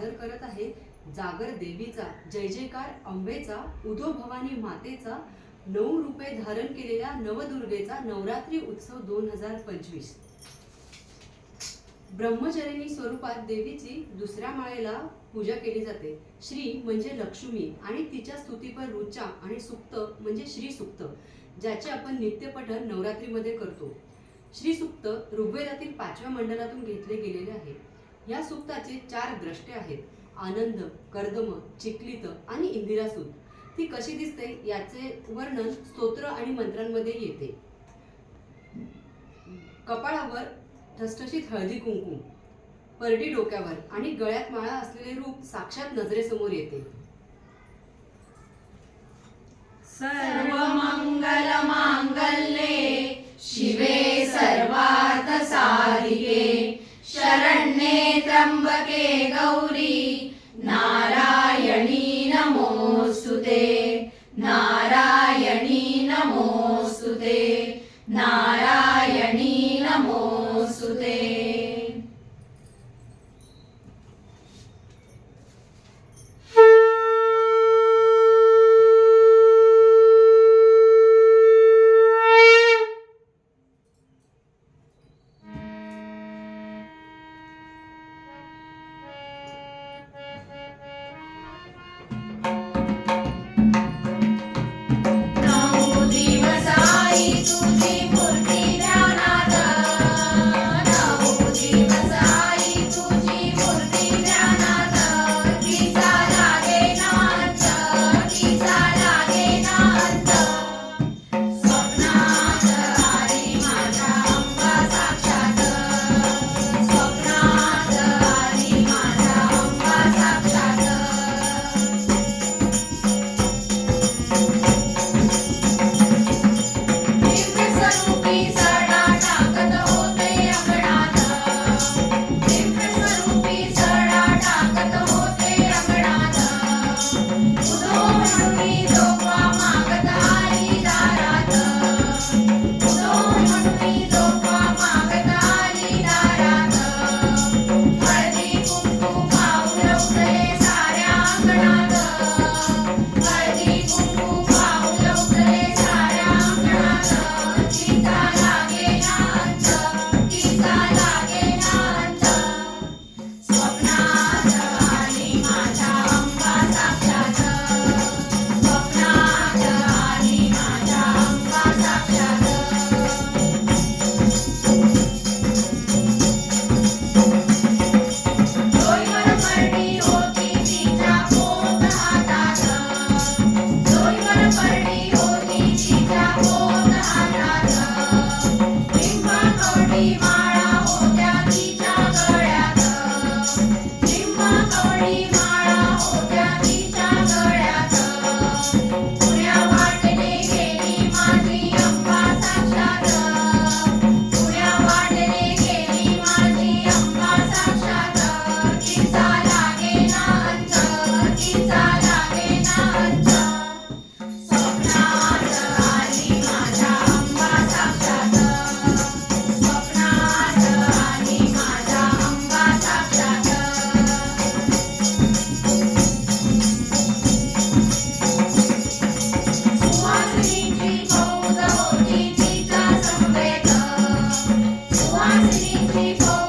सादर करत आहे. जागर देवीचा जय जयकार अंबेचा उदो भवानी मातेचा नऊ रुपये धारण केलेल्या नवदुर्गेचा नवरात्री उत्सव दोन हजार पंचवीस. ब्रह्मचरिणी स्वरूपात देवीची दुसऱ्या माळेला पूजा केली जाते. श्री म्हणजे लक्ष्मी आणि तिच्या स्तुतीपर रुचा आणि सुक्त म्हणजे श्री सुक्त ज्याचे आपण नित्यपठन नवरात्रीमध्ये करतो. श्री सुक्त ऋग्वेदातील पाचव्या मंडलातून घेतले गेलेले आहे. या सुक्ताचे चार द्रष्टे आहेत. आनंद कर्दम चिकलित आणि इंदिरासूत ती कशी दिसते याचे वर्णन स्तोत्र आणि मंत्रांमध्ये येते. कपाळावर ठसठशीत हळदी कुंकू परडी डोक्यावर आणि गळ्यात माळा असलेले रूप साक्षात नजरेसमोर येते. सर्व मंगल मांगल्ये शिवे सर्वार्थसाधिके ते नारायणी नमो Thank you. Watching people.